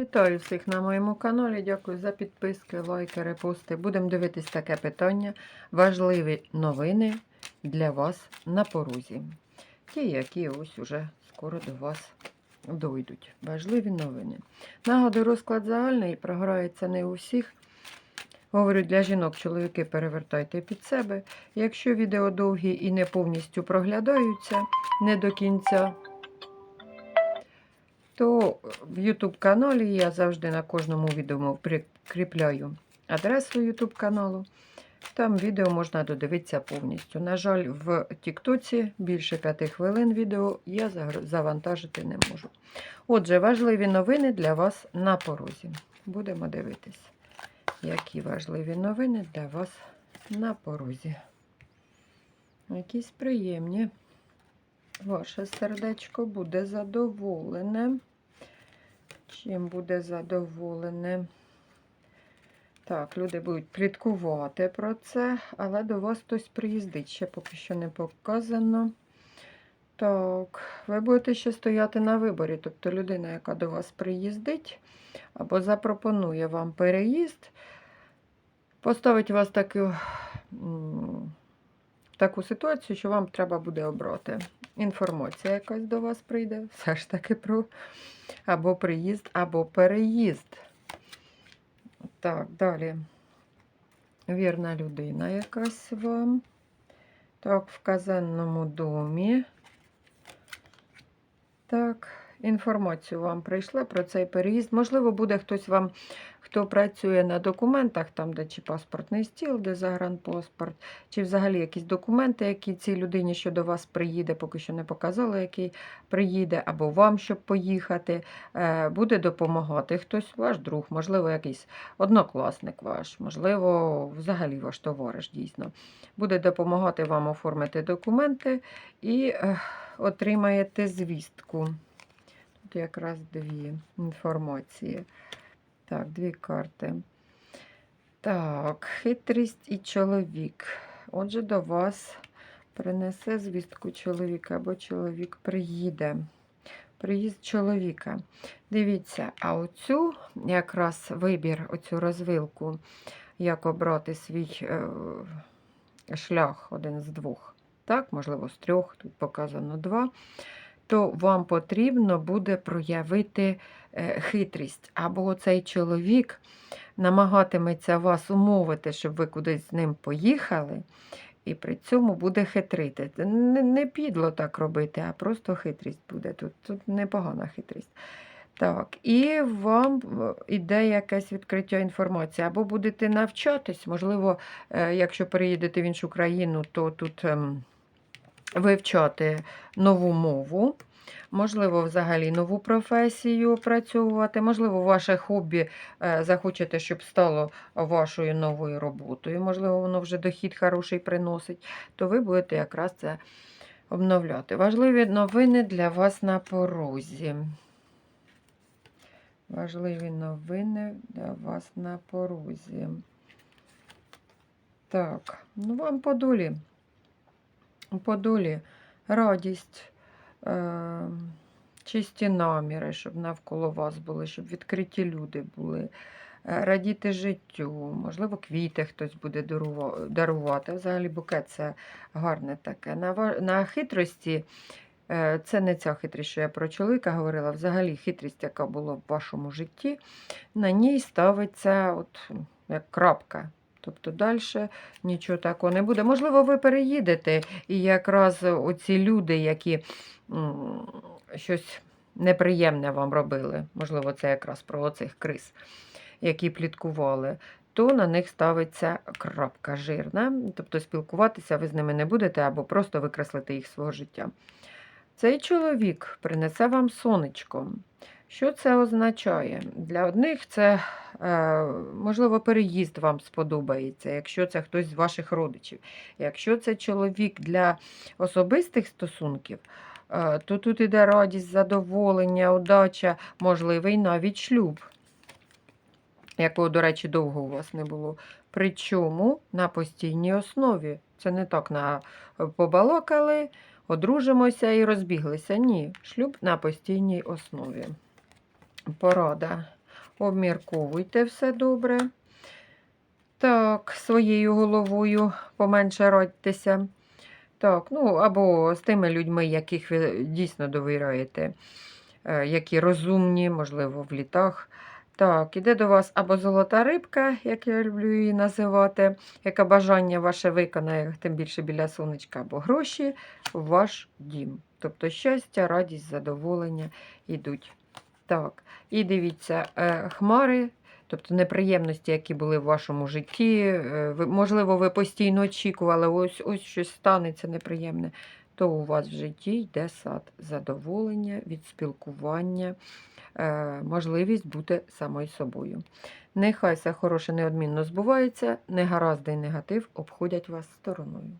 Вітаю всіх на моєму каналі. Дякую за підписки, лайки, репости. Будемо дивитись таке питання. Важливі новини для вас на порозі. Ті, які ось уже скоро до вас дойдуть. Важливі новини. Нагадую, розклад загальний, програється не у всіх. Говорю для жінок, чоловіки перевертайте під себе. Якщо відео довгі і не повністю проглядаються не до кінця, то в YouTube каналі я завжди на кожному відео прикріпляю адресу YouTube каналу. Там відео можна додивитися повністю. На жаль, в Тіктоці більше 5 хвилин відео я завантажити не можу. Отже, важливі новини для вас на порозі. Будемо дивитись, які важливі новини для вас на порозі. Якісь приємні. Ваше сердечко буде задоволене. Чим буде задоволене? Так, люди будуть пліткувати про це, але до вас хтось приїздить. Ще поки що не показано. Так, ви будете ще стояти на виборі. Тобто людина, яка до вас приїздить, або запропонує вам переїзд, поставить вас таку, таку ситуацію, що вам треба буде обрати. Інформація якась до вас прийде, все ж таки про або приїзд, або переїзд. Так, далі. Вірна людина якась вам. Так, в казенному домі. Так, інформацію вам прийшла про цей переїзд. Можливо, буде хтось вам, хто працює на документах, там, де чи паспортний стіл, де загранпаспорт, чи взагалі якісь документи, які цій людині, що до вас приїде, поки що не показали, який приїде, або вам, щоб поїхати, е, буде допомагати хтось, ваш друг, можливо, якийсь однокласник ваш, можливо, взагалі ваш товариш дійсно. Буде допомагати вам оформити документи і е, отримаєте звістку. Тут якраз дві інформації. Так, дві карти. Так, хитрість і чоловік. Отже, до вас принесе звістку чоловіка, або чоловік приїде. Приїзд чоловіка. Дивіться, а оцю якраз вибір, оцю розвилку, як обрати свій е, шлях один з двох. Так, можливо, з трьох, тут показано два то вам потрібно буде проявити е, хитрість. Або цей чоловік намагатиметься вас умовити, щоб ви кудись з ним поїхали, і при цьому буде хитрити. Не, підло так робити, а просто хитрість буде. Тут, тут непогана хитрість. Так, і вам е, іде якесь відкриття інформації. Або будете навчатись, можливо, е, якщо переїдете в іншу країну, то тут. Вивчати нову мову, можливо, взагалі нову професію опрацьовувати, можливо, ваше хобі е, захочете, щоб стало вашою новою роботою, можливо, воно вже дохід хороший приносить, то ви будете якраз це обновляти. Важливі новини для вас на порозі. Важливі новини для вас на порозі. Так, ну вам по долі по долі радість, е, чисті наміри, щоб навколо вас були, щоб відкриті люди були, е, радіти життю, можливо, квіти хтось буде дарувати. Взагалі букет це гарне таке. На, на хитрості. е, Це не ця хитрість, що я про чоловіка говорила. Взагалі хитрість, яка була в вашому житті, на ній ставиться от, як крапка. Тобто далі нічого такого не буде. Можливо, ви переїдете, і якраз оці люди, які щось неприємне вам робили, можливо, це якраз про оцих криз, які пліткували, то на них ставиться крапка жирна. Тобто спілкуватися ви з ними не будете або просто викреслите їх свого життя. Цей чоловік принесе вам сонечко. Що це означає? Для одних це, е, можливо, переїзд вам сподобається, якщо це хтось з ваших родичів. Якщо це чоловік для особистих стосунків, е, то тут іде радість, задоволення, удача, можливий навіть шлюб, якого, до речі, довго у вас не було. Причому на постійній основі. Це не так на побалакали, одружимося і розбіглися. Ні, шлюб на постійній основі. Порада. Обмірковуйте все добре. Так, своєю головою поменше радьтеся. Так, ну або з тими людьми, яких ви дійсно довіряєте, е, які розумні, можливо, в літах. Так, іде до вас або золота рибка, як я люблю її називати, яка бажання ваше виконає, тим більше біля сонечка, або гроші в ваш дім. Тобто щастя, радість, задоволення йдуть. Так, і дивіться, е, хмари, тобто неприємності, які були в вашому житті. е, Можливо, ви постійно очікували, ось ось щось станеться неприємне. То у вас в житті йде сад задоволення від спілкування, е, можливість бути самою собою. Нехай все хороше неодмінно збувається, негаразди і негатив обходять вас стороною.